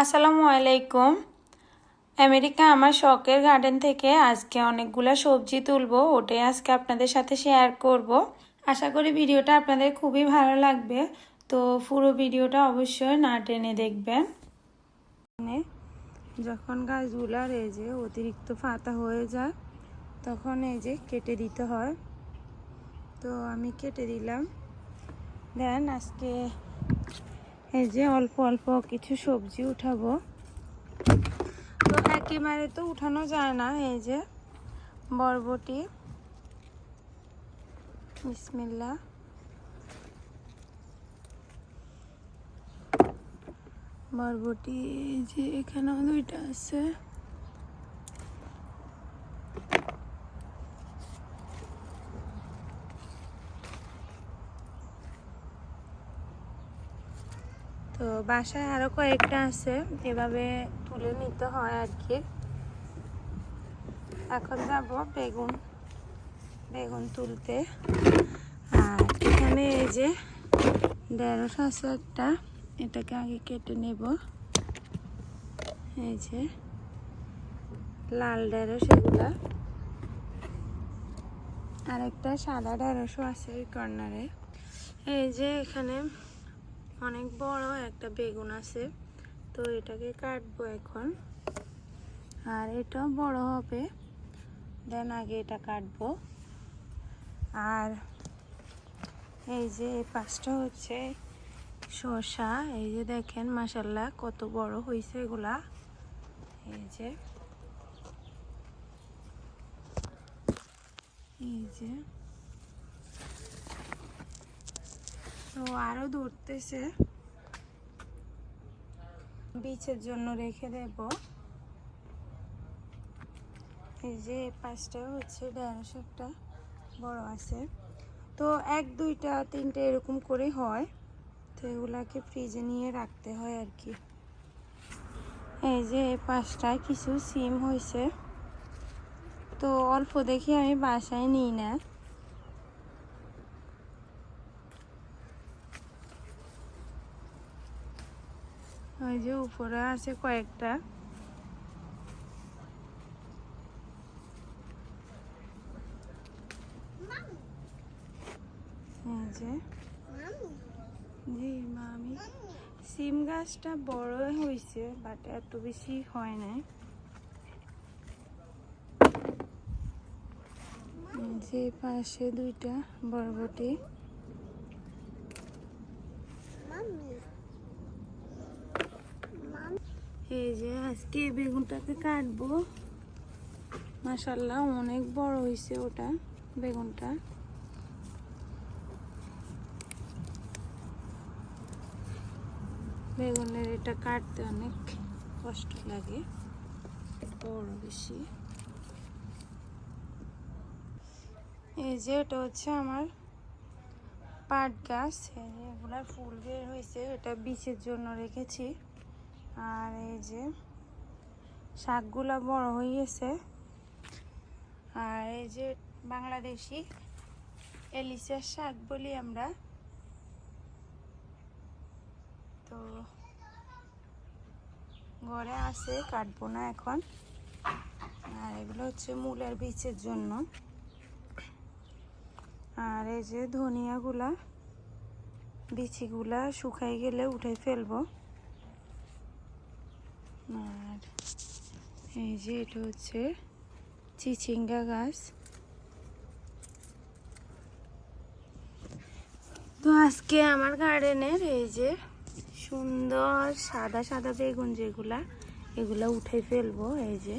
আসসালামু আলাইকুম। আমেরিকা আমার শখের গার্ডেন থেকে আজকে অনেকগুলো সবজি তুলবো, ওটাই আজকে আপনাদের সাথে শেয়ার করব। আশা করি ভিডিওটা আপনাদের খুবই ভালো লাগবে, তো পুরো ভিডিওটা অবশ্যই না টেনে দেখবেন। যখন গাছগুলার এই যে অতিরিক্ত ফাতা হয়ে যায়, তখন এই যে কেটে দিতে হয়। তো আমি কেটে দিলাম। দেন আজকে এই যে অল্প অল্প কিছু সবজি উঠাবো। তো একেবারে তো উঠানো যায় না, এই যে বরবটি, বিসমিল্লা। বরবটি যে এখানেও দুইটা আছে। বাসায় আরও কয়েকটা আছে, এভাবে তুলে নিতে হয় আর কি এখন যাব বেগুন বেগুন তুলতে। আর এখানে এই যে ঢেঁড়স আছে একটা, এটাকে আগে কেটে নেব। এই যে লাল ঢেঁড়স এগুলা। আর একটা সাদা ঢেঁড়সও আছে ওই কর্নারে এই যে এখানে অনেক বড় একটা বেগুন আছে। তো এটাকে কাটবো এখন। আর এটাও বড় হবে। দেন আগে এটা কাটবো। আর এই যে এই পাঁচটা হচ্ছে শসা। এই যে দেখেন মাসাল্লাহ কত বড় হয়েছে এগুলা। এই যে। এই যে। তো আরও ধরতেছে। বীজের জন্য রেখে দেব। এই যে পাঁচটা হচ্ছে ঢেঁড়স একটা বড় আছে। তো এক, দুইটা, তিনটে এরকম করে হয়। তো এগুলাকে ফ্রিজে নিয়ে রাখতে হয় আর কি। এই যে পাঁচটায় কিছু সিম হয়েছে। তো অল্প দেখি আমি বাসায় নিই না। ওই যে উপরে আছে কয়েকটা। সিম গাছটা বড় হয়েছে বাট এত বেশি হয় নাই। যে পাশে দুইটা বরবটি। এই যে আজকে বেগুনটাকে কাটবো। মাসাল্লাহ অনেক বড় হয়েছে ওটা, বেগুনটা। বেগুনের এটা কাটতে অনেক কষ্ট লাগে, বড় বেশি। এই যে এটা হচ্ছে আমার পাট গাছ এগুলার ফুল বের হয়েছে এটা বীজের জন্য রেখেছি। আর এই যে শাকগুলা বড় হয়ে গেছে। আর এই যে বাংলাদেশি এলিসের শাক বলি আমরা। তো ঘরে আছে, কাটবো না এখন। আর এগুলো হচ্ছে মূলের বীজের জন্য। আর এই যে ধনিয়াগুলা, বিচিগুলা শুকাই গেলে উঠে ফেলব। আর এই যে এটা হচ্ছে চিচিঙ্গা গাছ। তো আজকে আমার গার্ডেনের এই যে সুন্দর সাদা সাদা বেগুন যেগুলা, এগুলা উঠে ফেলব, এই যে।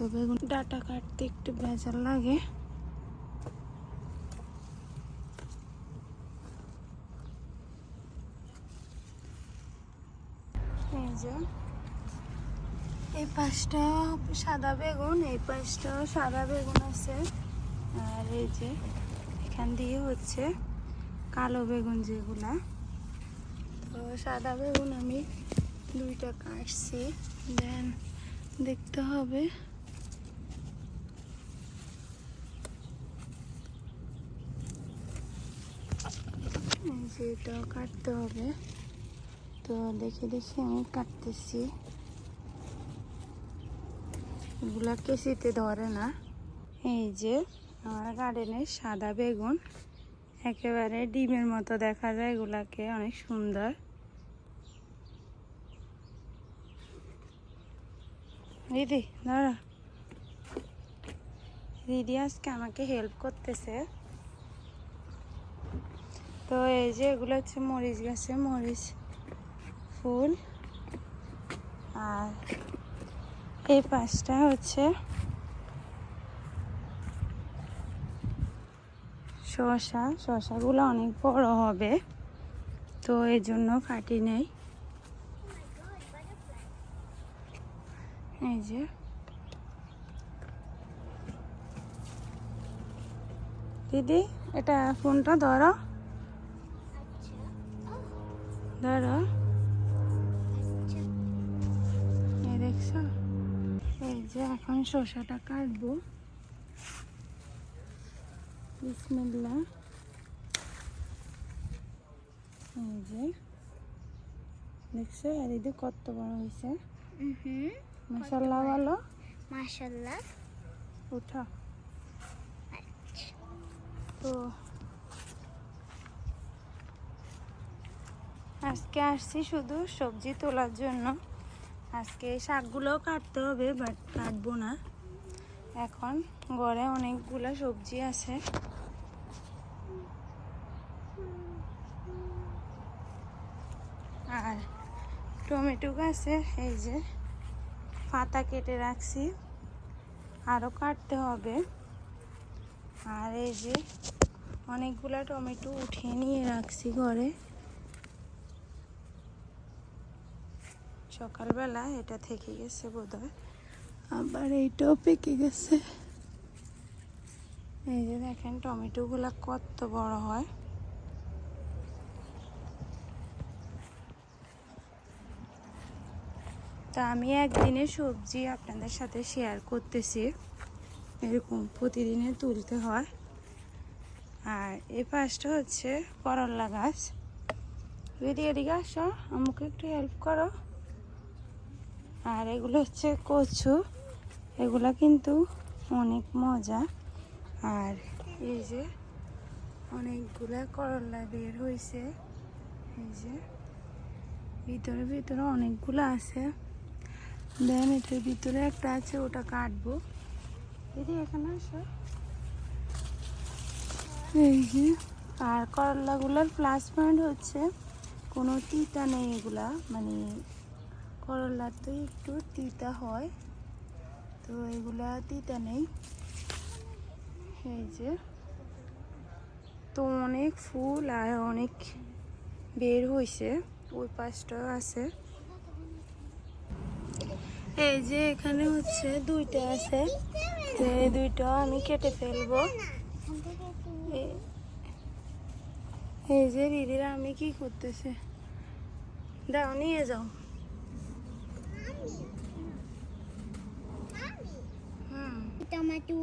তো বেগুন ডাটা কাটতে একটু বেজার লাগে। এই পাশটা সাদা বেগুন, এই পাশটাও সাদা বেগুন আছে। আর এই যে, এখান দিয়ে হচ্ছে কালো বেগুন যেগুলা। তো সাদা বেগুন আমি দুইটা কাটছি। দেন দেখতে হবে। যে এটাও কাটতে হবে। তো দেখে দেখে আমি কাটতেছি। এগুলা কেসিতে ধরে না। এই যে আমার গার্ডেনের সাদা বেগুন, একেবারে ডিমের মতো দেখা যায় এগুলাকে, অনেক সুন্দর। দিদি, দাঁড়া। দিদি আজকে আমাকে হেল্প করতেছে। তো এই যে এগুলো হচ্ছে মরিচ গাছে, মরিচ ফুল। আর এই পাশটা হচ্ছে শসা। শসাগুলো অনেক বড় হবে, তো এই জন্য কাটি নেই। এই যে। দিদি, এটা ফোনটা ধরো। ধরো এই দেখছ? এই যে এখন শসাটা কাটবো। বিসমিল্লা এই যে। দেখছ? আর দিদি কত বড় হয়েছে। মশাল্লা বলো। মাশাল্লাহ উঠা। তো আজকে আসছি শুধু সবজি তোলার জন্য। আজকে শাকগুলোও কাটতে হবে বাট কাটবো না। এখন ঘরে অনেকগুলো সবজি আছে। আর টমেটো গাছে এই যে পাতা কেটে রাখছি, আরও কাটতে হবে। আর এই যে অনেকগুলো টমেটো উঠিয়ে নিয়ে রাখছি ঘরে। সকালবেলা এটা থেকে গেছে বোধহয়। আবার এইটাও পেকে গেছে। এই যে দেখেন টমেটোগুলা কত বড় হয়। তা আমি একদিনে সবজি আপনাদের সাথে শেয়ার করতেছি। এরকম প্রতিদিনে তুলতে হয়। আর এই পাশটা হচ্ছে করল্লা গাছ। দিদি এদিকে আসো, আমাকে একটু হেল্প করো। আর এগুলো হচ্ছে কচু। এগুলা কিন্তু অনেক মজা। আর এই যে অনেকগুলা করলা বের হয়েছে এই যে ভিতরে ভিতরে অনেকগুলো আছে। দেন এটার ভিতরে একটা আছে, ওটা কাটবো। দিদি এখানে আসো। এই যে আর করলাগুলোর প্লাস পয়েন্ট হচ্ছে কোনো তিতা নেই এগুলা মানে করলার তো একটু তিতা হয়। তো এগুলা তিতা নেই। এই যে, তো অনেক ফুল আর অনেক বের হয়েছে ওই পাশটাও আছে। এই যে এখানে হচ্ছে দুইটা আছে, তো এই দুইটা আমি কেটে ফেলব। এই যে দিদিরা আমি কি করতেছে? দাও, নিয়ে যাও। টমেটো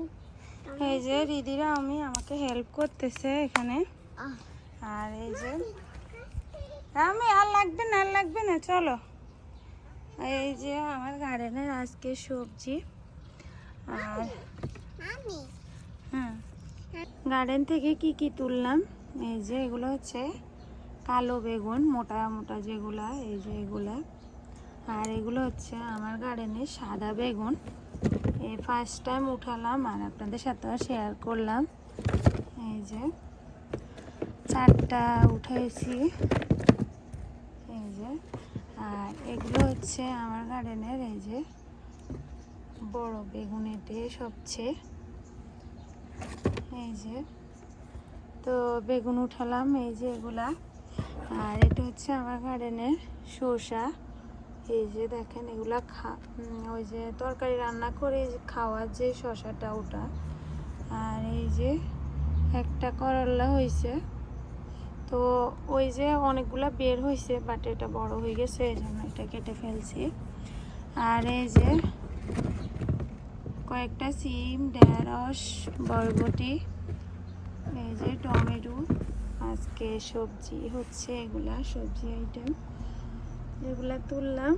এই যে দিদিরা আমি আমাকে হেল্প করতেছে এখানে। আর এই যে আমি আর লাগবে না আর লাগবে না চলো। এই যে আমার গার্ডেনের আজকে সবজি। আর হ্যাঁ গার্ডেন থেকে কি কি তুললাম? এই যে এগুলো হচ্ছে কালো বেগুন মোটা মোটা যেগুলা এই যে এগুলা। আর এগুলো হচ্ছে আমার গার্ডেনের সাদা বেগুন। এই ফার্স্ট টাইম উঠালাম আর আপনাদের সাথে শেয়ার করলাম। এই যে চারটা উঠাইছি এই যে, আর এগুলো হচ্ছে আমার গার্ডেনের এই যে বড় বেগুন এটে সবচেয়ে। এই যে, তো বেগুন উঠালাম, এই যে এগুলা। আর এটা হচ্ছে আমার গার্ডেনের শসা এই যে দেখেন এগুলা খা ওই যে তরকারি রান্না করে খাওয়ার যে শসাটা ওটা, আর এই যে একটা করল্লা হয়েছে তো ওই যে অনেকগুলা বের হয়েছে বাট এটা বড় হয়ে গেছে, এই জন্য এটা কেটে ফেলছি। আর এই যে কয়েকটা সিম, ঢেঁড়স, বরবটি, এই যে টমেটো, আজকে সবজি হচ্ছে এগুলা, সবজি আইটেম এগুলা তুললাম।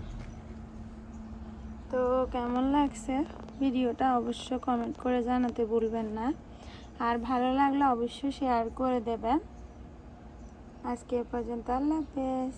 তো কেমন লাগছে? ভিডিওটা অবশ্য কমেন্ট করে জানাতে ভুলবেন না। আর ভালো লাগলে অবশ্যই শেয়ার করে দেবেন। আজকে পর্যন্ত আল্লাহ হাফেজ।